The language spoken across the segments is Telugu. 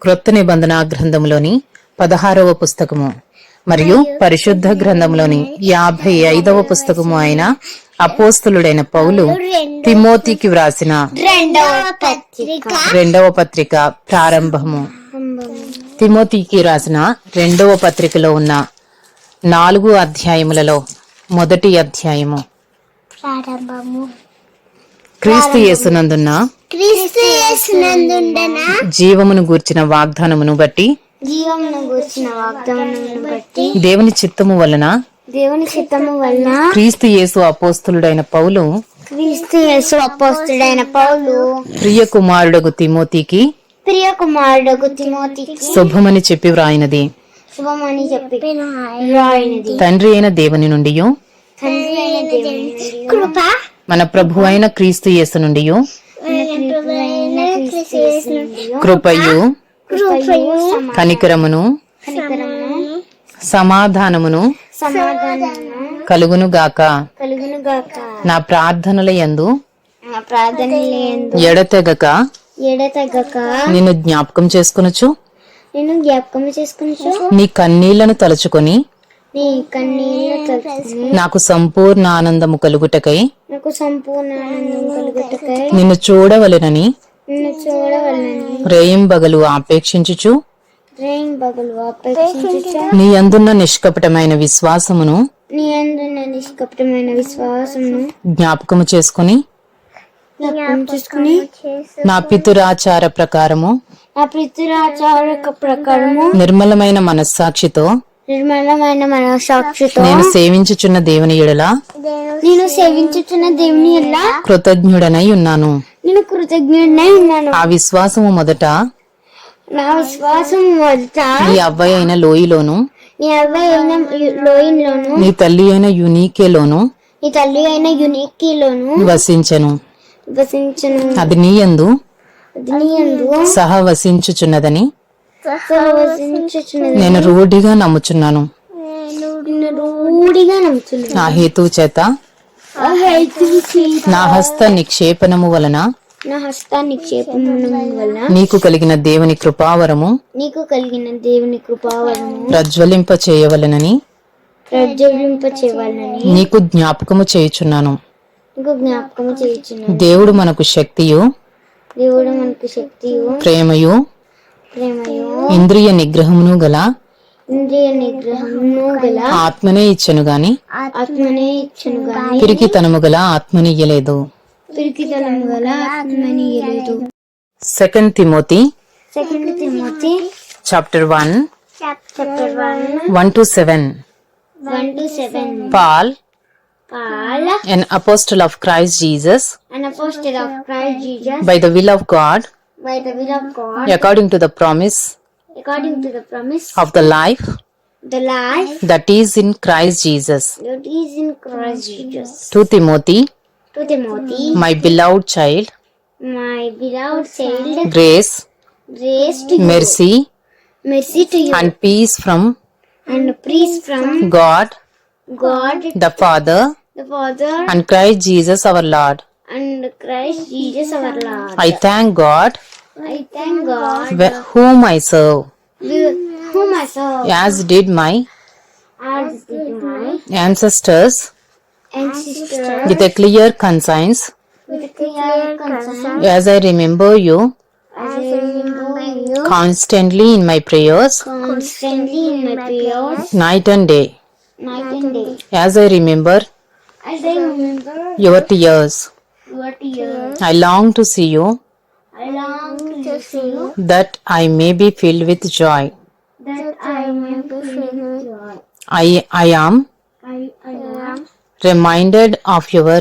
క్రొత్త నిబంధన గ్రంథంలోని పదహారవ పుస్తకము మరియు పరిశుద్ధ గ్రంథంలోని యాభై ఐదవ పుస్తకము అయిన అపోస్తులుడైన పౌలు తిమోతికి వ్రాసిన రెండవ పత్రిక ప్రారంభము. తిమోతికి రాసిన రెండవ పత్రికలో ఉన్న నాలుగు అధ్యాయములలో మొదటి అధ్యాయము. క్రీస్తు యేసునందున్న జీవమును గూర్చిన వాగ్దానమును బట్టి జీవమును గూర్చిన వాగ్దానమును బట్టి దేవుని చిత్తము వలన దేవుని చిత్తము వలన క్రీస్తు యేసు అపోస్తులుడైన పౌలు క్రీస్తు యేసు అపోస్తుడైన పౌలు ప్రియ కుమారుడగు తిమోతికి ప్రియ కుమారుడు తిమోతికి శుభమని చెప్పి వ్రాయినది. శుభమని చెప్పి తండ్రి అయిన దేవుని నుండి తండ్రి అయిన దేవుని కృప మన ప్రభు అయిన క్రీస్తు యేసు నుండి కృపయు కనికరమును సమాధానమును సమాధానము కలుగును గాక నా ప్రార్థనల యందు ఎడతెగక ఎడతెగక. నిన్ను జ్ఞాపకం చేసుకొనుచు నేను జ్ఞాపకం చేసుకుని నీ కన్నీళ్ళను తలుచుకుని నాకు సంపూర్ణ ఆనందము కలుగుటకై నాకు సంపూర్ణ ఆనందం కలుగుటకై నిన్ను చూడవలెనని నిన్ను చూడవలనని రేయింబగలు ఆపేక్షించుచు నీ అందున్న నిష్కపటమైన విశ్వాసమును నీ అందున్న నిష్కపటమైన విశ్వాసమును జ్ఞాపకము చేసుకుని నా పితురాచార ప్రకారము నా పితృరాచారక ప్రకారము నిర్మలమైన మనస్సాక్షితో నిర్మలమైన మనసాక్షితో నేను సేవించుచున్న దేవుని ఎడల నేను సేవించుచున్న దేవుని ఎలా కృతజ్ఞుడనై ఉన్నాను. నేను కృతజ్ఞుడై ఉన్నాను. ఆ విశ్వాసము మొదట నా విశ్వాసం మొదట నీ అవ్వయి అయిన లోయలోను నీ అవ్వ అయిన లోయలోను నీ తల్లి అయిన యునీకేలోను నీ తల్లి అయిన యునిక్కిలోను వసించెను. వసించను. అది నీయందు అది నీ యందు సహవసించుచున్నదని సహవసించుచున్నది నేను రూఢిగా నమ్ముచున్నాను. నా హేతు చేత నా హస్త నిక్షేపణము వలన నా హస్త నీకు కలిగిన దేవుని కృపావరము నీకు కలిగిన దేవుని కృపావరము ప్రజ్వలింప చేయవలెనని ప్రజ్వలింప చేయాలని నీకు జ్ఞాపకము చేయుచున్నాను. నీకు జ్ఞాపకము చేయుచున్నాను. దేవుడు మనకు శక్తియు దేవుడు మనకు శక్తియు ప్రేమయు ఇంద్రియ నిగ్రహమును గల ఇంద్రియ నిగ్రహమును గల ఆత్మనే ఇచ్చను గాని ఆత్మనే ఇచ్చను గాని పిరికితనము గల ఆత్మనియ్యలేదు పిరికితనము గల ఆత్మని ఇయలేదు second Timothy second Timothy chapter one chapter one one two seven one two seven Paul Paul, an apostle of Christ Jesus an apostle of Christ Jesus, by the will of God by the will of God, according to the promise according to the promise, of the life the life that is in Christ Jesus. that is in Christ Jesus. to Timothy To Timothy, my beloved child my beloved child, grace grace to you, mercy mercy to you, and peace from and peace from God God, the Father the Father, and Christ Jesus our Lord. and Christ Jesus our Lord. I thank God I thank God, wh- whom I serve. With whom I serve, as did my as did my ancestors. Ancestor, with a clear conscience. With clear concern, as I remember you. As I remember you. Constantly in my prayers. Constantly in my prayers, night and day. Night and day. as I remember As I remember your tears. your tears, I long to see you I long to see that I may be filled with joy. that I may be filled with joy. I, I am I, I am reminded of your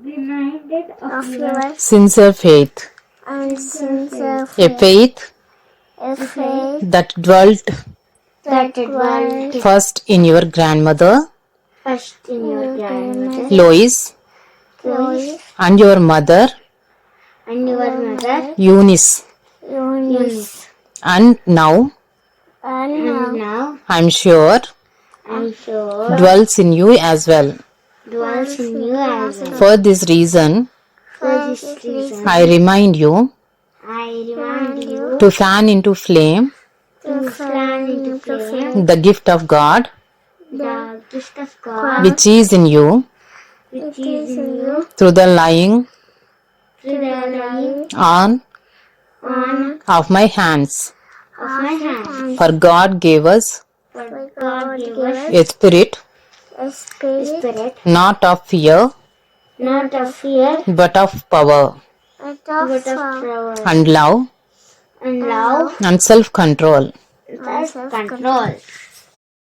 reminded of your sincere faith, and sincere a faith faith that dwelt that dwelt first in your grandmother first in your grandmother, Lois Chloe, and your mother and your mother, Eunice. Eunice. And now And now, I am sure I'm sure, dwells in you as well. dwells in you as well. For this reason, For this reason, I remind you I remind you you to fan into flame to fan into flame the gift of God the gift of God which is in you which is in you through the lying through on. On. Of my hands. of my hand. For God gave us For God gave us a spirit. a spirit, not of fear not of fear, but of power. but of power. and love. And love. And self control. and self-control.